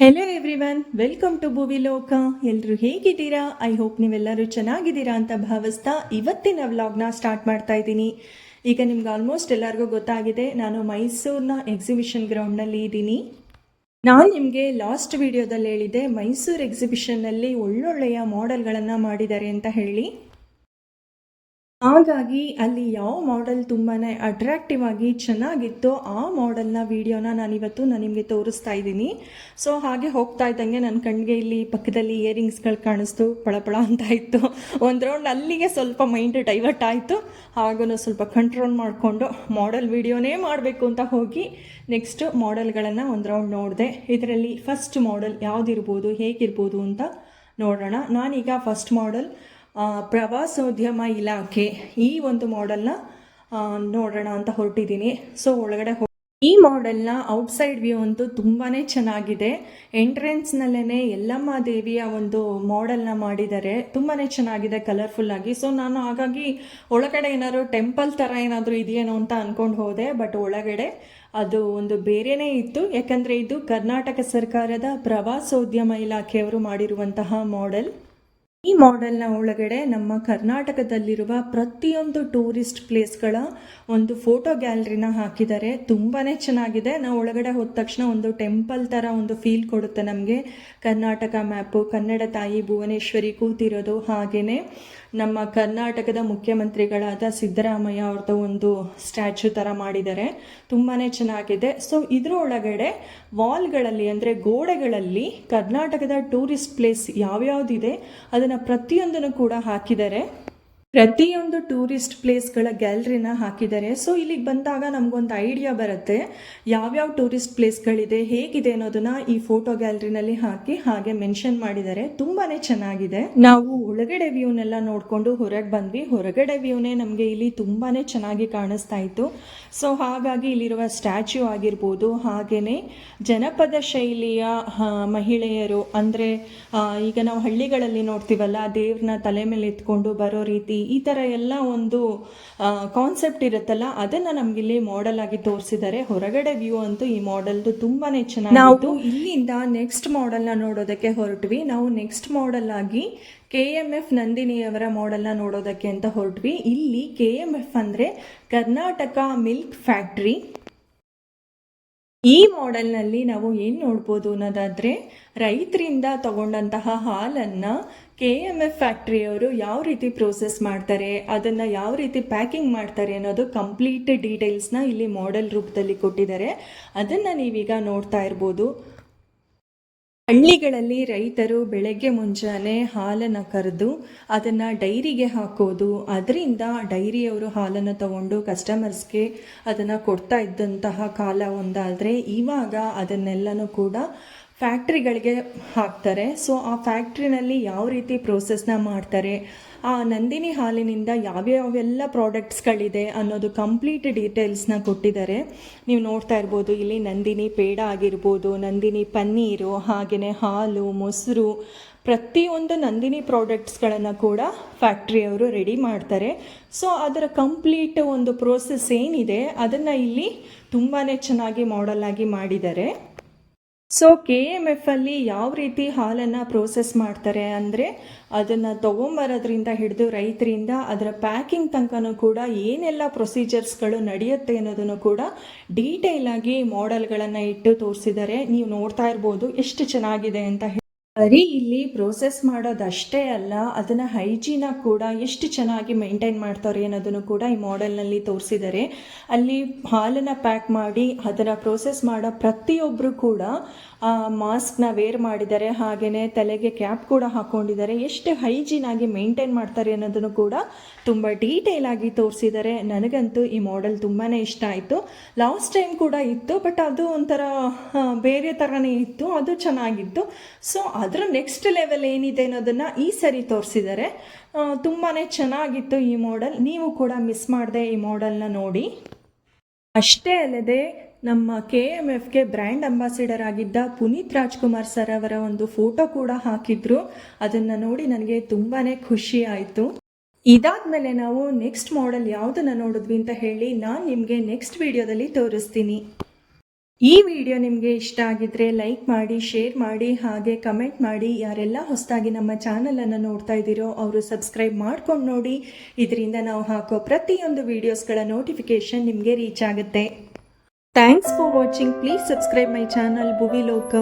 Hello everyone welcome to Bhuvi Loka ಎಲ್ಲರೂ ಹೇಗಿದ್ದೀರಾ? I hope ನೀವೆಲ್ಲರೂ ಚೆನ್ನಾಗಿದ್ದೀರಾ ಅಂತ ಭಾವಿಸ್ತಾ ಇವತ್ತಿನ ವ್ಲಾಗ್ನ ಸ್ಟಾರ್ಟ್ ಮಾಡ್ತಾ ಇದ್ದೀನಿ. ಈಗ ನಿಮ್ಗೆ ಆಲ್ಮೋಸ್ಟ್ ಎಲ್ಲರಿಗೂ ಗೊತ್ತಾಗಿದೆ, ನಾನು ಮೈಸೂರಿನ ಎಕ್ಸಿಬಿಷನ್ ಗ್ರೌಂಡ್ನಲ್ಲಿ ಇದ್ದೀನಿ. ನಾನು ನಿಮಗೆ ಲಾಸ್ಟ್ ವಿಡಿಯೋದಲ್ಲಿ ಹೇಳಿದೆ ಮೈಸೂರು ಎಕ್ಸಿಬಿಷನ್ನಲ್ಲಿ ಒಳ್ಳೊಳ್ಳೆಯ ಮಾಡೆಲ್ಗಳನ್ನು ಮಾಡಿದ್ದಾರೆ ಅಂತ ಹೇಳಿ. ಹಾಗಾಗಿ ಅಲ್ಲಿ ಯಾವ ಮಾಡೆಲ್ ತುಂಬಾ ಅಟ್ರಾಕ್ಟಿವ್ ಆಗಿ ಚೆನ್ನಾಗಿತ್ತು ಆ ಮಾಡೆಲ್ನ ವಿಡಿಯೋನ ನಾನಿವತ್ತು ನಾನು ನಿಮಗೆ ತೋರಿಸ್ತಾ ಇದ್ದೀನಿ. ಸೊ ಹಾಗೆ ಹೋಗ್ತಾ ಇದ್ದಂಗೆ ನನ್ನ ಕಣ್ಣಿಗೆ ಇಲ್ಲಿ ಪಕ್ಕದಲ್ಲಿ ಇಯರಿಂಗ್ಸ್ಗಳು ಕಾಣಿಸ್ತು, ಪಳಪಳ ಅಂತ ಇತ್ತು. ಒಂದು ರೌಂಡ್ ಅಲ್ಲಿಗೆ ಸ್ವಲ್ಪ ಮೈಂಡ್ ಡೈವರ್ಟ್ ಆಯಿತು. ಹಾಗೂ ಸ್ವಲ್ಪ ಕಂಟ್ರೋಲ್ ಮಾಡಿಕೊಂಡು ಮಾಡೆಲ್ ವಿಡಿಯೋನೇ ಮಾಡಬೇಕು ಅಂತ ಹೋಗಿ ನೆಕ್ಸ್ಟ್ ಮಾಡೆಲ್ಗಳನ್ನು ಒಂದು ರೌಂಡ್ ನೋಡಿದೆ. ಇದರಲ್ಲಿ ಫಸ್ಟ್ ಮಾಡೆಲ್ ಯಾವುದಿರ್ಬೋದು, ಹೇಗಿರ್ಬೋದು ಅಂತ ನೋಡೋಣ. ನಾನೀಗ ಫಸ್ಟ್ ಮಾಡೆಲ್ ಪ್ರವಾಸೋದ್ಯಮ ಇಲಾಖೆ ಈ ಒಂದು ಮಾಡೆಲ್ನ ನೋಡೋಣ ಅಂತ ಹೊರಟಿದ್ದೀನಿ. ಸೊ ಒಳಗಡೆ ಈ ಮಾಡೆಲ್ನ ಔಟ್ಸೈಡ್ ವ್ಯೂ ಅಂತೂ ತುಂಬಾ ಚೆನ್ನಾಗಿದೆ. ಎಂಟ್ರೆನ್ಸ್ನಲ್ಲೇ ಯಲ್ಲಮ್ಮ ದೇವಿಯ ಒಂದು ಮಾಡೆಲ್ನ ಮಾಡಿದ್ದಾರೆ. ತುಂಬಾ ಚೆನ್ನಾಗಿದೆ ಕಲರ್ಫುಲ್ ಆಗಿ. ಸೊ ನಾನು ಹಾಗಾಗಿ ಒಳಗಡೆ ಏನಾದ್ರು ಟೆಂಪಲ್ ಥರ ಏನಾದರೂ ಇದೆಯೇನೋ ಅಂತ ಅಂದ್ಕೊಂಡು ಹೋದೆ. ಬಟ್ ಒಳಗಡೆ ಅದು ಒಂದು ಬೇರೆಯೇ ಇತ್ತು. ಯಾಕಂದರೆ ಇದು ಕರ್ನಾಟಕ ಸರ್ಕಾರದ ಪ್ರವಾಸೋದ್ಯಮ ಇಲಾಖೆಯವರು ಮಾಡಿರುವಂತಹ ಮಾಡೆಲ್ ಈ ಮಾಡೆಲ್ನ ಒಳಗಡೆ ನಮ್ಮ ಕರ್ನಾಟಕದಲ್ಲಿರುವ ಪ್ರತಿಯೊಂದು ಟೂರಿಸ್ಟ್ ಪ್ಲೇಸ್ಗಳ ಒಂದು ಫೋಟೋ ಗ್ಯಾಲರಿನ ಹಾಕಿದ್ದಾರೆ. ತುಂಬಾ ಚೆನ್ನಾಗಿದೆ. ನಾವು ಒಳಗಡೆ ಹೋದ ತಕ್ಷಣ ಒಂದು ಟೆಂಪಲ್ ಥರ ಒಂದು ಫೀಲ್ ಕೊಡುತ್ತೆ ನಮಗೆ. ಕರ್ನಾಟಕ ಮ್ಯಾಪು ಕನ್ನಡ ತಾಯಿ ಭುವನೇಶ್ವರಿ ಕೂತಿರೋದು ಹಾಗೆಯೇ ನಮ್ಮ ಕರ್ನಾಟಕದ ಮುಖ್ಯಮಂತ್ರಿಗಳಾದ ಸಿದ್ದರಾಮಯ್ಯ ಅವ್ರದ್ದು ಒಂದು ಸ್ಟ್ಯಾಚ್ಯೂ ಥರ ಮಾಡಿದ್ದಾರೆ. ತುಂಬಾ ಚೆನ್ನಾಗಿದೆ. ಸೊ ಇದರ ಒಳಗಡೆ ವಾಲ್ಗಳಲ್ಲಿ ಅಂದರೆ ಗೋಡೆಗಳಲ್ಲಿ ಕರ್ನಾಟಕದ ಟೂರಿಸ್ಟ್ ಪ್ಲೇಸ್ ಯಾವ್ಯಾವುದಿದೆ, ಅದನ್ನು ಪ್ರತಿಯೊಂದನ್ನು ಕೂಡ ಹಾಕಿದ್ದಾರೆ. ಪ್ರತಿಯೊಂದು ಟೂರಿಸ್ಟ್ ಪ್ಲೇಸ್ಗಳ ಗ್ಯಾಲರಿನ ಹಾಕಿದ್ದಾರೆ. ಸೊ, ಇಲ್ಲಿಗೆ ಬಂದಾಗ ನಮಗೊಂದು ಐಡಿಯಾ ಬರುತ್ತೆ. ಯಾವ್ಯಾವ ಟೂರಿಸ್ಟ್ ಪ್ಲೇಸ್ಗಳಿದೆ, ಹೇಗಿದೆ ಅನ್ನೋದನ್ನ ಈ ಫೋಟೋ ಗ್ಯಾಲರಿನಲ್ಲಿ ಹಾಕಿ ಹಾಗೆ ಮೆನ್ಷನ್ ಮಾಡಿದ್ದಾರೆ. ತುಂಬಾನೇ ಚೆನ್ನಾಗಿದೆ. ನಾವು ಒಳಗಡೆ ವ್ಯೂನೆಲ್ಲ ನೋಡಿಕೊಂಡು ಹೊರಗೆ ಬಂದ್ವಿ. ಹೊರಗಡೆ ವ್ಯೂನೇ ನಮಗೆ ಇಲ್ಲಿ ತುಂಬಾನೇ ಚೆನ್ನಾಗಿ ಕಾಣಿಸ್ತಾ ಇತ್ತು. ಸೊ, ಹಾಗಾಗಿ ಇಲ್ಲಿರುವ ಸ್ಟ್ಯಾಚ್ಯೂ ಆಗಿರ್ಬೋದು ಹಾಗೆಯೇ ಜನಪದ ಶೈಲಿಯ ಮಹಿಳೆಯರು ಅಂದರೆ ಈಗ ನಾವು ಹಳ್ಳಿಗಳಲ್ಲಿ ನೋಡ್ತೀವಲ್ಲ, ದೇವ್ರನ್ನ ತಲೆ ಮೇಲೆ ಎತ್ಕೊಂಡು ಬರೋ ರೀತಿ ಈ ಥರ ಎಲ್ಲ ಒಂದು ಕಾನ್ಸೆಪ್ಟ್ ಇರುತ್ತಲ್ಲ, ಅದನ್ನು ನಮಗಿಲ್ಲಿ ಮಾಡೆಲ್ ಆಗಿ ತೋರಿಸಿದ್ದಾರೆ. ಹೊರಗಡೆ ವ್ಯೂ ಅಂತೂ ಈ ಮಾಡೆಲ್ದು ತುಂಬಾನೇ ಚೆನ್ನಾಗಿತ್ತು. ಇಲ್ಲಿಂದ ನೆಕ್ಸ್ಟ್ ಮಾಡೆಲ್ನ ನೋಡೋದಕ್ಕೆ ಹೊರಟ್ವಿ. ನಾವು ನೆಕ್ಸ್ಟ್ ಮಾಡೆಲ್ ಆಗಿ ಕೆ ಎಂ ಎಫ್ ನಂದಿನಿಯವರ ಮಾಡೆಲ್ನ ನೋಡೋದಕ್ಕೆ ಅಂತ ಹೊರಟ್ವಿ. ಇಲ್ಲಿ ಕೆ ಎಂ ಎಫ್ ಅಂದರೆ ಕರ್ನಾಟಕ ಮಿಲ್ಕ್ ಫ್ಯಾಕ್ಟ್ರಿ ಈ ಮಾಡೆಲ್ನಲ್ಲಿ ನಾವು ಏನು ನೋಡ್ಬೋದು ಅನ್ನೋದಾದರೆ, ರೈತರಿಂದ ತಗೊಂಡಂತಹ ಹಾಲನ್ನು ಕೆ ಎಂ ಎಫ್ ಫ್ಯಾಕ್ಟ್ರಿಯವರು ಯಾವ ರೀತಿ ಪ್ರೋಸೆಸ್ ಮಾಡ್ತಾರೆ, ಅದನ್ನು ಯಾವ ರೀತಿ ಪ್ಯಾಕಿಂಗ್ ಮಾಡ್ತಾರೆ ಅನ್ನೋದು ಕಂಪ್ಲೀಟ್ ಡೀಟೇಲ್ಸ್ನ ಇಲ್ಲಿ ಮಾಡೆಲ್ ರೂಪದಲ್ಲಿ ಕೊಟ್ಟಿದ್ದಾರೆ. ಅದನ್ನು ನೀವೀಗ ನೋಡ್ತಾ ಇರ್ಬೋದು. ಹಳ್ಳಿಗಳಲ್ಲಿ ರೈತರು ಬೆಳಗ್ಗೆ ಮುಂಜಾನೆ ಹಾಲನ್ನು ಕರೆದು, ಅದನ್ನು ಡೈರಿಗೆ ಹಾಕೋದು, ಅದರಿಂದ ಡೈರಿಯವರು ಹಾಲನ್ನು ತಗೊಂಡು ಕಸ್ಟಮರ್ಸ್ಗೆ ಅದನ್ನು ಕೊಡ್ತಾ ಇದ್ದಂತಹ ಕಾಲ ಒಂದಾದರೆ ಇವಾಗ ಅದನ್ನೆಲ್ಲನೂ ಕೂಡ ಫ್ಯಾಕ್ಟ್ರಿಗಳಿಗೆ ಹಾಕ್ತಾರೆ. ಸೊ, ಆ ಫ್ಯಾಕ್ಟ್ರಿನಲ್ಲಿ ಯಾವ ರೀತಿ ಪ್ರೋಸೆಸ್ನ ಮಾಡ್ತಾರೆ? ಆ ನಂದಿನಿ ಹಾಲಿನಿಂದ ಯಾವ್ಯಾವೆಲ್ಲ ಪ್ರಾಡಕ್ಟ್ಸ್ಗಳಿದೆ ಅನ್ನೋದು ಕಂಪ್ಲೀಟ್ ಡೀಟೇಲ್ಸ್ನ ಕೊಟ್ಟಿದ್ದಾರೆ. ನೀವು ನೋಡ್ತಾ ಇರ್ಬೋದು, ಇಲ್ಲಿ ನಂದಿನಿ ಪೇಡ ಆಗಿರ್ಬೋದು, ನಂದಿನಿ ಪನ್ನೀರು ಹಾಗೆಯೇ ಹಾಲು, ಮೊಸರು, ಪ್ರತಿಯೊಂದು ನಂದಿನಿ ಪ್ರಾಡಕ್ಟ್ಸ್ಗಳನ್ನು ಕೂಡ ಫ್ಯಾಕ್ಟ್ರಿಯವರು ರೆಡಿ ಮಾಡ್ತಾರೆ. ಸೊ, ಅದರ ಕಂಪ್ಲೀಟ್ ಒಂದು ಪ್ರೋಸೆಸ್ ಏನಿದೆ, ಅದನ್ನು ಇಲ್ಲಿ ತುಂಬಾ ಚೆನ್ನಾಗಿ ಮಾಡಲ್ ಆಗಿ ಮಾಡಿದ್ದಾರೆ. ಸೊ ಕೆ ಎಂ ಎಫ್ ಅಲ್ಲಿ ಯಾವ ರೀತಿ ಹಾಲನ್ನು ಪ್ರೋಸೆಸ್ ಮಾಡ್ತಾರೆ ಅಂದರೆ ಅದನ್ನು ತೊಗೊಂಬರೋದ್ರಿಂದ ಹಿಡಿದು ರೈತರಿಂದ ಅದರ ಪ್ಯಾಕಿಂಗ್ ತನಕನೂ ಕೂಡ ಏನೆಲ್ಲ ಪ್ರೊಸೀಜರ್ಸ್ಗಳು ನಡೆಯುತ್ತೆ ಅನ್ನೋದನ್ನು ಕೂಡ ಡೀಟೇಲ್ ಆಗಿ ಮಾಡೆಲ್ಗಳನ್ನು ಇಟ್ಟು ತೋರಿಸಿದ್ದಾರೆ. ನೀವು ನೋಡ್ತಾ ಇರ್ಬೋದು ಎಷ್ಟು ಚೆನ್ನಾಗಿದೆ ಅಂತ ಬರೀ ಇಲ್ಲಿ ಪ್ರೋಸೆಸ್ ಮಾಡೋದಷ್ಟೇ ಅಲ್ಲ, ಅದನ್ನು ಹೈಜೀನ ಕೂಡ ಎಷ್ಟು ಚೆನ್ನಾಗಿ ಮೇಂಟೈನ್ ಮಾಡ್ತಾರೆ ಅನ್ನೋದನ್ನು ಕೂಡ ಈ ಮಾಡೆಲ್ನಲ್ಲಿ ತೋರಿಸಿದ್ದಾರೆ. ಅಲ್ಲಿ ಹಾಲನ್ನು ಪ್ಯಾಕ್ ಮಾಡಿ ಅದನ್ನು ಪ್ರೋಸೆಸ್ ಮಾಡೋ ಪ್ರತಿಯೊಬ್ಬರು ಕೂಡ ಮಾಸ್ಕ್ನ ವೇರ್ ಮಾಡಿದ್ದಾರೆ ಹಾಗೆಯೇ ತಲೆಗೆ ಕ್ಯಾಪ್ ಕೂಡ ಹಾಕೊಂಡಿದ್ದಾರೆ. ಎಷ್ಟು ಹೈಜೀನ್ ಆಗಿ ಮೇಂಟೈನ್ ಮಾಡ್ತಾರೆ ಅನ್ನೋದನ್ನು ಕೂಡ ತುಂಬ ಡೀಟೇಲ್ ಆಗಿ ತೋರಿಸಿದ್ದಾರೆ. ನನಗಂತೂ ಈ ಮಾಡೆಲ್ ತುಂಬಾ ಇಷ್ಟ ಆಯಿತು. ಲಾಸ್ಟ್ ಟೈಮ್ ಕೂಡ ಇತ್ತು ಬಟ್ ಅದು ಒಂಥರ ಬೇರೆ ಥರನೇ ಇತ್ತು, ಅದು ಚೆನ್ನಾಗಿತ್ತು. ಸೊ ಅದರ ನೆಕ್ಸ್ಟ್ ಲೆವೆಲ್ ಏನಿದೆ ಅನ್ನೋದನ್ನು ಈ ಸರಿ ತೋರಿಸಿದ್ದಾರೆ ತುಂಬಾ ಚೆನ್ನಾಗಿತ್ತು ಈ ಮಾಡೆಲ್ ನೀವು ಕೂಡ ಮಿಸ್ ಮಾಡದೆ ಈ ಮಾಡೆಲ್ನ ನೋಡಿ. ಅಷ್ಟೇ ಅಲ್ಲದೆ ನಮ್ಮ ಕೆ ಎಂ ಎಫ್ಗೆ ಬ್ರ್ಯಾಂಡ್ ಅಂಬಾಸಿಡರ್ ಆಗಿದ್ದ ಪುನೀತ್ ರಾಜ್ಕುಮಾರ್ ಸರ್ ಅವರ ಒಂದು ಫೋಟೋ ಕೂಡ ಹಾಕಿದ್ರು. ಅದನ್ನು ನೋಡಿ ನನಗೆ ತುಂಬಾ ಖುಷಿ ಆಯಿತು. ಇದಾದ್ಮೇಲೆ ನಾವು ನೆಕ್ಸ್ಟ್ ಮಾಡೆಲ್ ಯಾವುದನ್ನು ನೋಡಿದ್ವಿ ಅಂತ ಹೇಳಿ ನಾನು ನಿಮಗೆ ನೆಕ್ಸ್ಟ್ ವಿಡಿಯೋದಲ್ಲಿ ತೋರಿಸ್ತೀನಿ. ಈ ವಿಡಿಯೋ ನಿಮಗೆ ಇಷ್ಟ ಆಗಿದ್ರೆ ಲೈಕ್ ಮಾಡಿ, ಶೇರ್ ಮಾಡಿ, ಹಾಗೆ ಕಮೆಂಟ್ ಮಾಡಿ. ಯಾರೆಲ್ಲ ಹೊಸದಾಗಿ ನಮ್ಮ ಚಾನಲನ್ನು ನೋಡ್ತಾ ಇದ್ದೀರೋ ಅವರು ಸಬ್ಸ್ಕ್ರೈಬ್ ಮಾಡ್ಕೊಂಡು ನೋಡಿ. ಇದರಿಂದ ನಾವು ಹಾಕೋ ಪ್ರತಿಯೊಂದು ವಿಡಿಯೋಸ್ಗಳ ನೋಟಿಫಿಕೇಶನ್ ನಿಮಗೆ ರೀಚ್ ಆಗುತ್ತೆ. Thanks for watching. Please subscribe my channel Buvi Loka